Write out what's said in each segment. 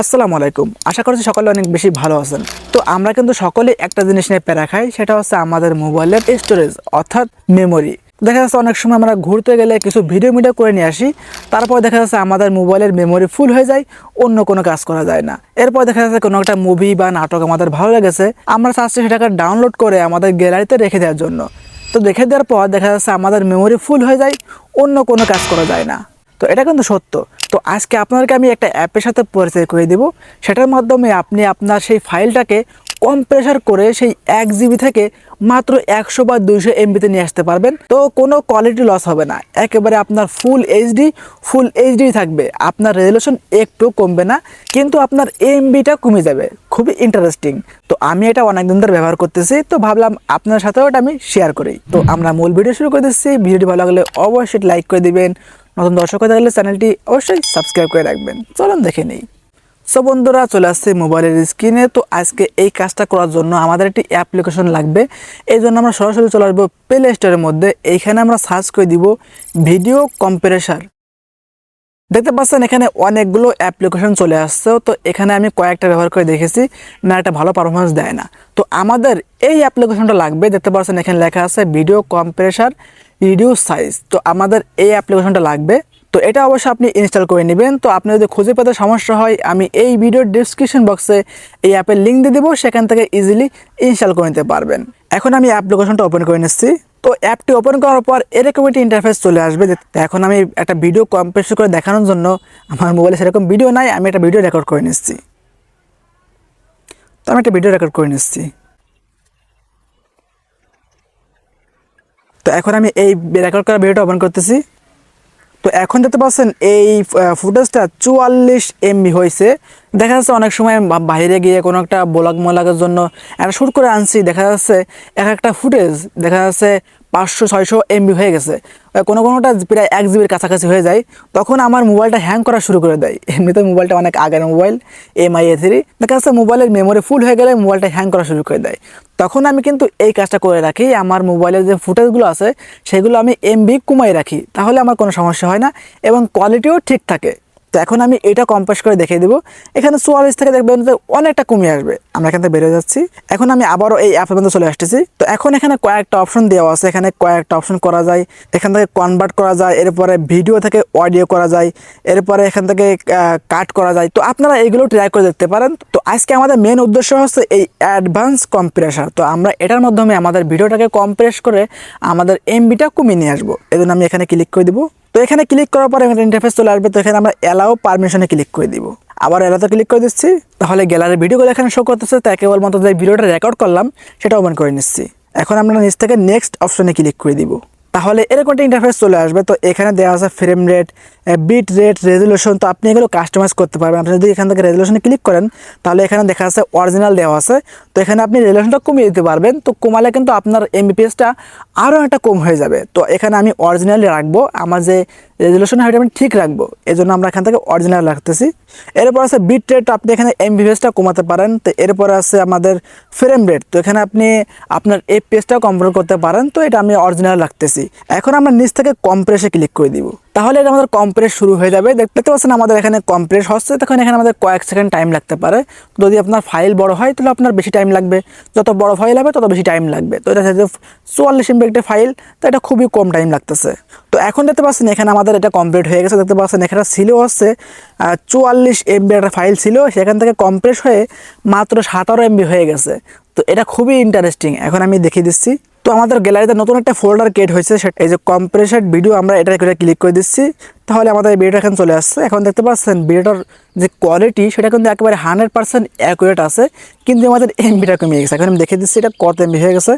আসসালামু আলাইকুম। আশা করছি সকলে অনেক বেশি ভালো আছেন। তো আমরা কিন্তু সকলে একটা জিনিস নিয়ে প্যারা খাই, সেটা হচ্ছে আমাদের মোবাইলের স্টোরেজ অর্থাৎ মেমোরি দেখা যাচ্ছে অনেক সময় আমরা ঘুরতে গেলে কিছু ভিডিও মিডিও করে নিয়ে আসি, তারপর দেখা যাচ্ছে আমাদের মোবাইলের মেমোরি ফুল হয়ে যায়, অন্য কোনো কাজ করা যায় না। এরপর দেখা যাচ্ছে কোনো একটা মুভি বা নাটক আমাদের ভালো লেগেছে, আমরা চাচ্ছি সেটাকে ডাউনলোড করে আমাদের গ্যালারিতে রেখে দেওয়ার জন্য। তো রেখে দেওয়ার পর দেখা যাচ্ছে আমাদের মেমোরি ফুল হয়ে যায়, অন্য কোনো কাজ করা যায় না। তো এটা কিন্তু সত্য। তো আজকে আপনাদেরকে আমি একটা অ্যাপের সাথে পরিচয় করে দেব। সেটার মাধ্যমে আপনি আপনার সেই ফাইলটাকে কম্প্রেসার করে সেই এক জিবি থেকে মাত্র একশো বা দুইশো এমবিতে নিয়ে আসতে পারবেন। তো কোনো কোয়ালিটি লস হবে না। একেবারে আপনার ফুল এইচডি ফুল এইচডি থাকবে। আপনার রেজলিউশন একটু কমবে না, কিন্তু আপনার এমবিটা কমে যাবে। খুবই ইন্টারেস্টিং তো আমি এটা অনেকদিন ধরে ব্যবহার করতেছি, তো ভাবলাম আপনার সাথেও এটা আমি শেয়ার করি। তো আমরা মূল ভিডিও শুরু করে দিচ্ছি। ভিডিওটি ভালো লাগলে অবশ্যই লাইক করে দিবেন। নতুন দর্শক হয়ে থাকলে চ্যানেলটি অবশ্যই সাবস্ক্রাইব করে রাখবেন। চলুন দেখে নেই। সো বন্ধুরা, চলে আসছে মোবাইলের স্ক্রিনে। তো আজকে এই কাজটা করার জন্য আমাদের একটি অ্যাপ্লিকেশন লাগবে। এই জন্য আমরা সরাসরি চলে আসব প্লে স্টোরের মধ্যে। এইখানে আমরা সার্চ করে দিব ভিডিও কম্প্রেসার দেখতে পাচ্ছেন এখানে অনেকগুলো অ্যাপ্লিকেশন চলে আসছে। তো এখানে আমি কয়েকটা ব্যবহার করে দেখেছি। না একটা ভালো পারফরমেন্স দেয় না। তো আমাদের এই অ্যাপ্লিকেশনটা লাগবে। দেখতে পাচ্ছেন এখানে লেখা আছে ভিডিও কম্প্রেসার রিডিউস সাইজ তো আমাদের এই অ্যাপ্লিকেশনটা লাগবে। তো এটা অবশ্যই আপনি ইনস্টল করে নেবেন। তো আপনি যদি খুঁজে পেতে সমস্যা হয়, আমি এই ভিডিওর ডিসক্রিপশন বক্সে এই অ্যাপের লিঙ্ক দিয়ে দেবো। সেখান থেকে ইজিলি ইনস্টল করে নিতে পারবেন। এখন আমি অ্যাপ্লিকেশনটা ওপেন করে নিচ্ছি। তো অ্যাপটি ওপেন করার পর এরকম একটি ইন্টারফেস চলে আসবে। এখন আমি একটা ভিডিও কম্প্রেস করে দেখানোর জন্য আমার মোবাইলে সেরকম ভিডিও নাই। আমি একটা ভিডিও রেকর্ড করে নিচ্ছি। তো আমি একটা ভিডিও রেকর্ড করে নিচ্ছি। তো এখন আমি এই রেকর্ড করা ভিডিওটা ওপেন করতেছি। তো এখন দেখতে পাচ্ছেন এই ফুটেজটা চুয়াল্লিশ এমবি হয়েছে। দেখা যাচ্ছে অনেক সময় বাইরে গিয়ে কোনো একটা ব্লগ মলাগের জন্য একটা শ্যুট করে আনছি। দেখা যাচ্ছে এক একটা ফুটেজ দেখা যাচ্ছে পাঁচশো, ছয়শো এমবি হয়ে গেছে। কোনো কোনোটা প্রায় এক জিবির কাছাকাছি হয়ে যায়। তখন আমার মোবাইলটা হ্যাং করা শুরু করে দেয়। এমনিতে মোবাইলটা অনেক আগের মোবাইল এমআই এ থ্রি দেখা যাচ্ছে মোবাইলের মেমোরি ফুল হয়ে গেলে মোবাইলটা হ্যাং করা শুরু করে দেয়। তখন আমি কিন্তু এই কাজটা করে রাখি। আমার মোবাইলের যে ফুটেজগুলো আছে, সেগুলো আমি এমবি কমাই রাখি। তাহলে আমার কোনো সমস্যা হয় না এবং কোয়ালিটিও ঠিক থাকে। তো এখন আমি এটা কম্পাস করে দেখিয়ে দেবো। এখানে চুয়াল্লিশ থেকে দেখবেন যে অনেকটা কমে আসবে। আমরা এখান থেকে বেরিয়ে যাচ্ছি। এখন আমি আবারও এই অ্যাপের মধ্যে চলে আসতেছি। তো এখন এখানে কয়েকটা অপশন দেওয়া আছে। এখানে কয়েকটা অপশন করা যায়। এখান থেকে কনভার্ট করা যায়। এরপরে ভিডিও থেকে অডিও করা যায়। এরপরে এখান থেকে কাট করা যায়। তো আপনারা এইগুলো ট্রাই করে দেখতে পারেন। তো আজকে আমাদের মেন উদ্দেশ্য হচ্ছে এই অ্যাডভান্স কম্প্রেসার তো আমরা এটার মাধ্যমে আমাদের ভিডিওটাকে কম্প্রেস করে আমাদের এমবিটা কমিয়ে নিয়ে আসব। এই জন্য আমি এখানে ক্লিক করে দিব। তো এখানে ক্লিক করার পরে এখানে ইন্টারফেস চলে আসবে, তো এখানে আমরা অ্যালাও পারমিশনে ক্লিক করে দিব। আবার এলাতে ক্লিক করে দিচ্ছি, তাহলে গ্যালারি ভিডিওগুলো এখানে শো করতেছে তাই কেবলমাত্র যে ভিডিওটা রেকর্ড করলাম, সেটা ওপেন করে নিচ্ছি। এখন আমরা নিচ থেকে নেক্সট অপশনে ক্লিক করে দিব। তাহলে এরকম একটা ইন্টারফেস চলে আসবে। তো এখানে দেওয়া আছে frame rate bit rate resolution তো আপনি এগুলো কাস্টমাইজ করতে পারবেন। আপনি যদি এখান থেকে রেজুলেশনে ক্লিক করেন, তাহলে এখানে দেখা আছে অরিজিনাল দেওয়া আছে। তো এখানে আপনি রেজুলেশনটা কমিয়ে দিতে পারবেন। তো কমালে কিন্তু আপনার এমবিপিএসটা আরও একটা কম হয়ে যাবে। তো এখানে আমি অরিজিনালি রাখব। আমার যে রেজলিউশন হাইট আমি ঠিক রাখব। এই জন্য আমরা এখান থেকে অরিজিনাল রাখতেছি। এরপর আছে বিট রেট আপনি এখানে এমবিভিএসটা কমাতে পারেন। তো এরপর আছে আমাদের ফ্রেম রেট তো এখানে আপনি আপনার এফপিএসটাও কন্ট্রোল করতে পারেন। তো এটা আমি অরিজিনাল রাখতেছি। এখন আমরা নিচ থেকে কম্প্রেসে ক্লিক করে দিব। তাহলে এটা আমাদের কম্প্রেস শুরু হয়ে যাবে। দেখতে পাচ্ছেন আমাদের এখানে কম্প্রেস হচ্ছে, তখন এখানে আমাদের কয়েক সেকেন্ড টাইম লাগতে পারে। যদি আপনার ফাইল বড় হয়, তাহলে আপনার বেশি টাইম লাগবে। যত বড় ফাইল হবে, তত বেশি টাইম লাগবে। তো এটা যেহেতু চুয়াল্লিশ এমবি একটা ফাইল তো এটা খুবই কম টাইম লাগতেছে। তো এখন দেখতে পাচ্ছেন এখানে আমাদের এটা কমপ্লিট হয়ে গেছে। দেখতে পাচ্ছেন এখানে ছিল হচ্ছে চুয়াল্লিশ এমবি একটা ফাইল ছিল। সেখান থেকে কম্প্রেস হয়ে মাত্র সাতারো এমবি হয়ে গেছে। তো এটা খুবই ইন্টারেস্টিং এখন আমি দেখিয়ে দিচ্ছি। তো আমাদের গ্যালারিতে নতুন একটা ফোল্ডার ক্রিয়েট হয়েছে, সেটা এই যে কম্প্রেসার ভিডিও আমরা এটা করে ক্লিক করে দিচ্ছি। তাহলে আমাদের ভিডিওটা এখানে চলে আসছে। এখন দেখতে পাচ্ছেন ভিডিওটার যে কোয়ালিটি সেটা কিন্তু একেবারে হান্ড্রেড পার্সেন্ট অ্যাকুরেট আছে, কিন্তু আমাদের এমবিটা কমে গেছে। এখন আমি দেখে দিচ্ছি এটা কত এমবি হয়ে গেছে।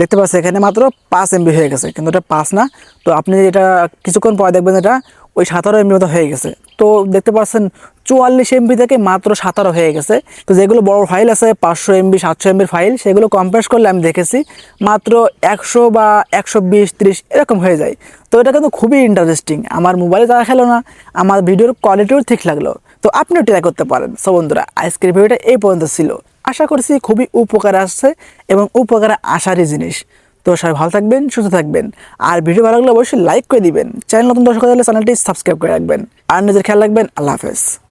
দেখতে পাচ্ছি এখানে মাত্র পাঁচ এমবি হয়ে গেছে, কিন্তু এটা পাঁচ না। তো আপনি এটা কিছুক্ষণ পরে দেখবেন এটা ওই সাতারো এমবি মতো হয়ে গেছে। তো দেখতে পাচ্ছেন চুয়াল্লিশ এমবি থেকে মাত্র সাতারো হয়ে গেছে। তো যেগুলো বড় ফাইল আছে, পাঁচশো এমবি সাতশো এমবির ফাইল সেগুলো কম্প্রেস করলে আমি দেখেছি মাত্র একশো বা একশো বিশ, ত্রিশ এরকম হয়ে যায়। তো এটা কিন্তু খুবই ইন্টারেস্টিং আমার মোবাইলে তারা খেলো না, আমার ভিডিওর কোয়ালিটিও ঠিক লাগল। তো আপনিও ট্রাই করতে পারেন। সো বন্ধুরা, আজকের ভিডিওটা এই পর্যন্ত ছিল। আশা করছি খুবই উপকারে আসছে এবং উপকারে আসারই জিনিস। তো সবাই ভালো থাকবেন, সুস্থ থাকবেন। আর ভিডিও ভালো লাগলে অবশ্যই লাইক করে দিবেন। চ্যানেল নতুন দর্শক হলে চ্যানেলটি সাবস্ক্রাইব করে রাখবেন। আর নিজের খেয়াল রাখবেন, আল্লাহ হাফেজ।